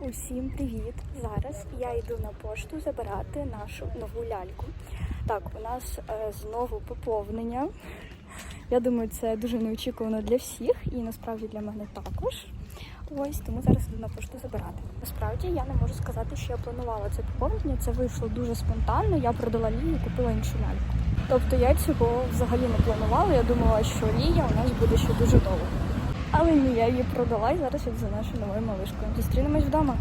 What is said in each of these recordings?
Усім привіт! Зараз я йду на пошту забирати нашу нову ляльку. Так, у нас е, знову поповнення. Я думаю, це дуже неочікувано для всіх і насправді для мене також. Ось тому зараз йду на пошту забирати. Насправді я не можу сказати, що я планувала це поповнення. Це вийшло дуже спонтанно. Я продала Лію і купила іншу ляльку. Тобто я цього взагалі не планувала. Я думала, що Лія у нас буде ще дуже довго. Але ні, я її продала і зараз йду за нашою новою малишкою. Зустрінемось вдома.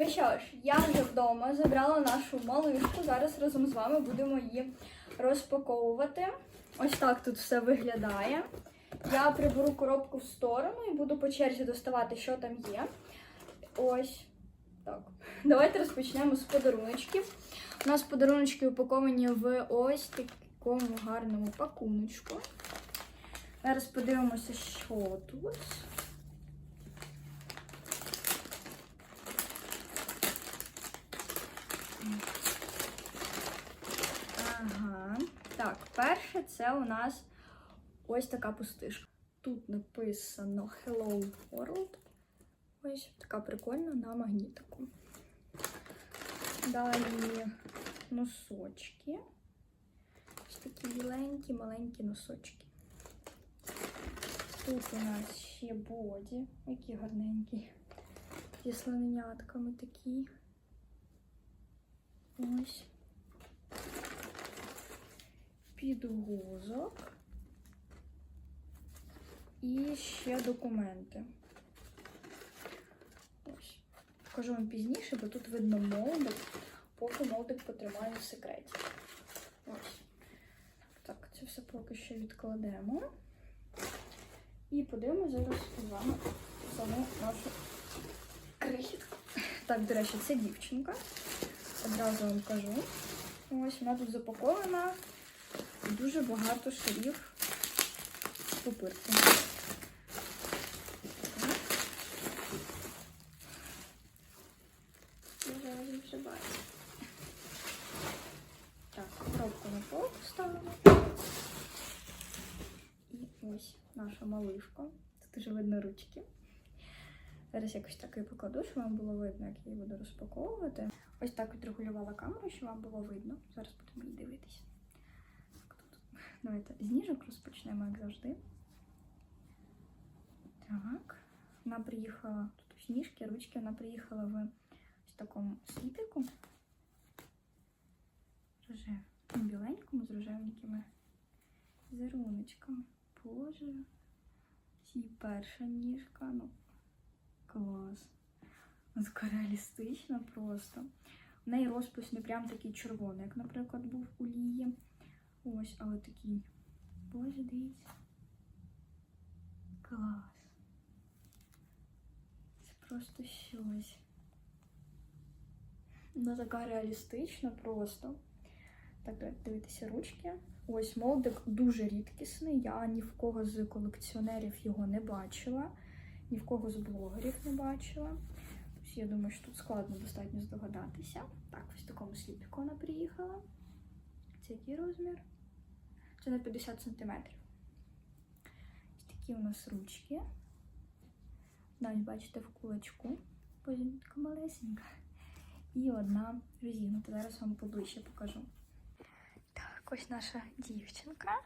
Ну що ж, я вже вдома забрала нашу малишку. Зараз разом з вами будемо її розпаковувати. Ось так тут все виглядає. Я приберу коробку в сторону і буду по черзі доставати, що там є. Ось так. Давайте розпочнемо з подаруночків. У нас подаруночки упаковані в ось такому гарному пакуночку. Зараз подивимося, що тут. Ага. Так, перше це у нас ось така пустишка. Тут написано Hello World. Ось така прикольна на магнітику. Далі носочки. Ось такі біленькі, маленькі носочки. Тут у нас ще боді, які гарненькі. Зі слоненятками такі. Ось. Підгузок. І ще документи. Покажу вам пізніше, бо тут видно молдик, поки молдик потримаю в секреті. Ось. Так, це все поки що відкладемо. І подивимося зараз з вами саму нашу крихітку. Так, до речі, це дівчинка. Одразу вам кажу. Ось вона тут запакована. Дуже багато шарів пупирки. Я зараз вже бачу. Так, коробку на полку ставимо. І ось наша малишка. Тут дуже видно ручки. Зараз якось так і покладу, щоб вам було видно, як я її буду розпаковувати. Ось так відрегулювала камеру, щоб вам було видно. Зараз будемо її дивитися. Давайте з ніжок розпочнемо, як завжди. Так. Вона приїхала, тут ось ніжки, ручки, вона приїхала в ось такому світику. Рожев. Біленькому з рожевенькими зеруночками. Боже. Ці перша ніжка, ну клас. Вона така реалістична просто. У неї розпис не прям такий червоний, як, наприклад, був у Лії. Ось, але такий. Боже, дивіться. Клас. Це просто щось. Вона така реалістична просто. Так, давайте дивитися ручки. Ось молдик дуже рідкісний. Я ні в кого з колекціонерів його не бачила, ні в кого з блогерів не бачила. Я думаю, що тут складно достатньо здогадатися. Так, ось в такому сліпіку вона приїхала. Це який розмір? Це на 50 см. Ось такі у нас ручки. Навіть бачите в кулачку. Потім така малесенька. І одна резина. То зараз вам поближче покажу. Ось наша дівчинка.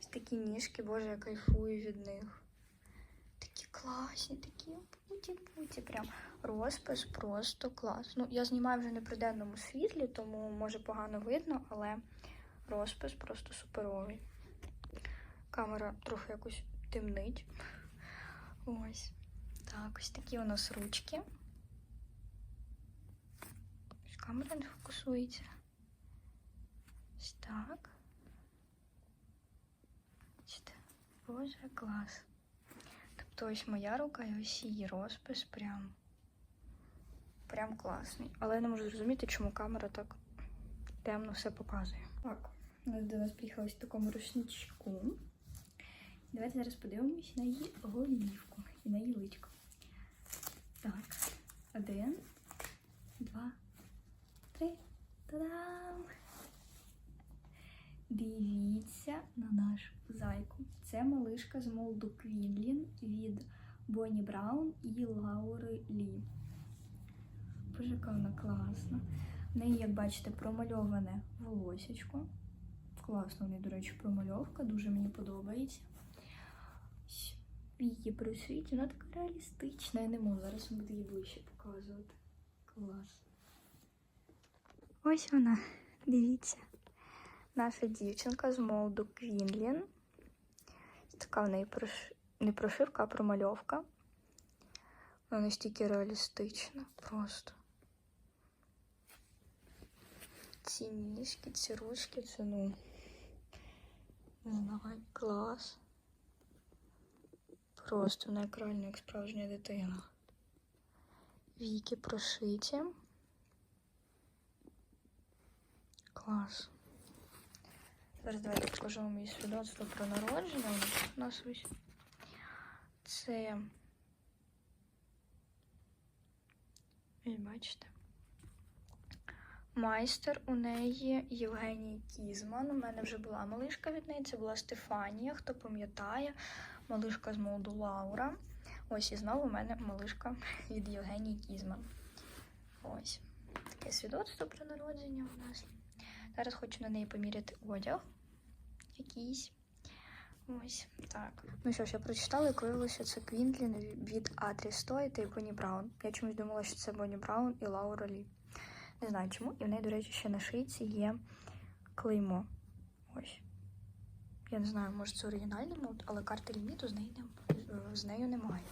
Ось такі ніжки, боже, я кайфую від них. Такі класні, такі путі-путі. Прям розпис просто клас. Ну, я знімаю вже не при денному світлі, тому може погано видно, але розпис просто суперовий. Камера трохи якось темнить. Ось. Так, ось такі у нас ручки. Ось Камера не фокусується. Ось так. Боже, клас. Тобто ось моя рука і ось її розпис прям. Прям класний. Але я не можу зрозуміти, чому камера так темно все показує. Так, у нас до нас приїхала в такому рушничку. Давайте зараз подивимось на її голівку і на її личко. Так, один, два, три. Та-дам! Дивіться на нашу зайку. Це малишка з молду Квінлін від Бонні Браун і Лаури Лі. Боже, яка вона класна. В неї, як бачите, промальоване волосечко. Класно, неї, до речі, промальовка, дуже мені подобається. Віки присвіті, вона така реалістична. Я не можу зараз буду її ближче показувати. Клас. Ось вона, дивіться. Наша дівчинка з молоду Квінлін. Така в неї прош... не прошивка, а промальовка. Вона настільки реалістична просто. Ці ніжки, ці ручки, це ну. Не знаю, клас. Просто вона реально як справжня дитина. Віки прошиті. Клас. Зараз давайте покажу вам її свідоцтво про народження. У нас ось. Це. Ось бачите. Майстер у неї Євгеній Кізман. У мене вже була малишка від неї. Це була Стефанія, хто пам'ятає, малишка з молоду Лаура. Ось і знову у мене малишка від Євгенії Кізман. Ось таке свідоцтво про народження у нас. Зараз хочу на неї поміряти одяг якийсь. Ось так. Ну що ж, я прочитала, і виявилося, це Квінтлін від Атрі Стоїт і Бонні Браун. Я чомусь думала, що це Бонні Браун і Лаура Лі. Не знаю чому. І в неї, до речі, ще на шийці є клеймо. Ось. Я не знаю, може це оригінальний мод, але карти ліміту з нею, не, з нею немає.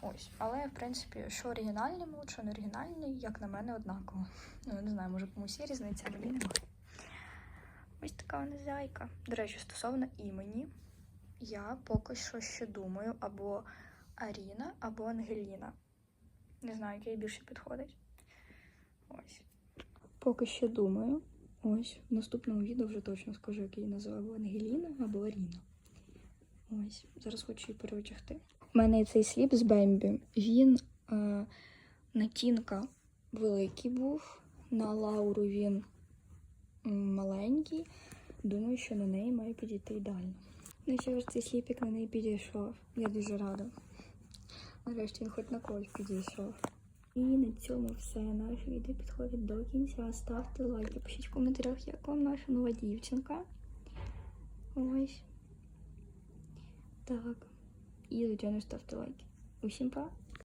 Ось. Але, в принципі, що оригінальний мод, що не оригінальний, як на мене, однаково. Ну, я не знаю, може комусь є різниця, а мені немає. Ось така вона зяйка. До речі, стосовно імені, я поки що ще думаю або Аріна, або Ангеліна. Не знаю, яке більше підходить. Ось. Поки ще думаю. Ось. В наступному відео вже точно скажу, як її називаю або Ангеліна, або Аріна. Ось. Зараз хочу її переотягти. У мене цей сліп з Бембі. Він е, на Тінка великий був, на Лауру він маленький. Думаю, що на неї має підійти ідеально. Ну що ж, цей сліпик на неї підійшов. Я дуже рада. Нарешті він хоч на когось підійшов. І на цьому все. Наше відео підходить до кінця. Ставте лайки, пишіть в коментарях, як вам наша нова дівчинка. Ось. Так. І, звичайно, ставте лайки. Усім па!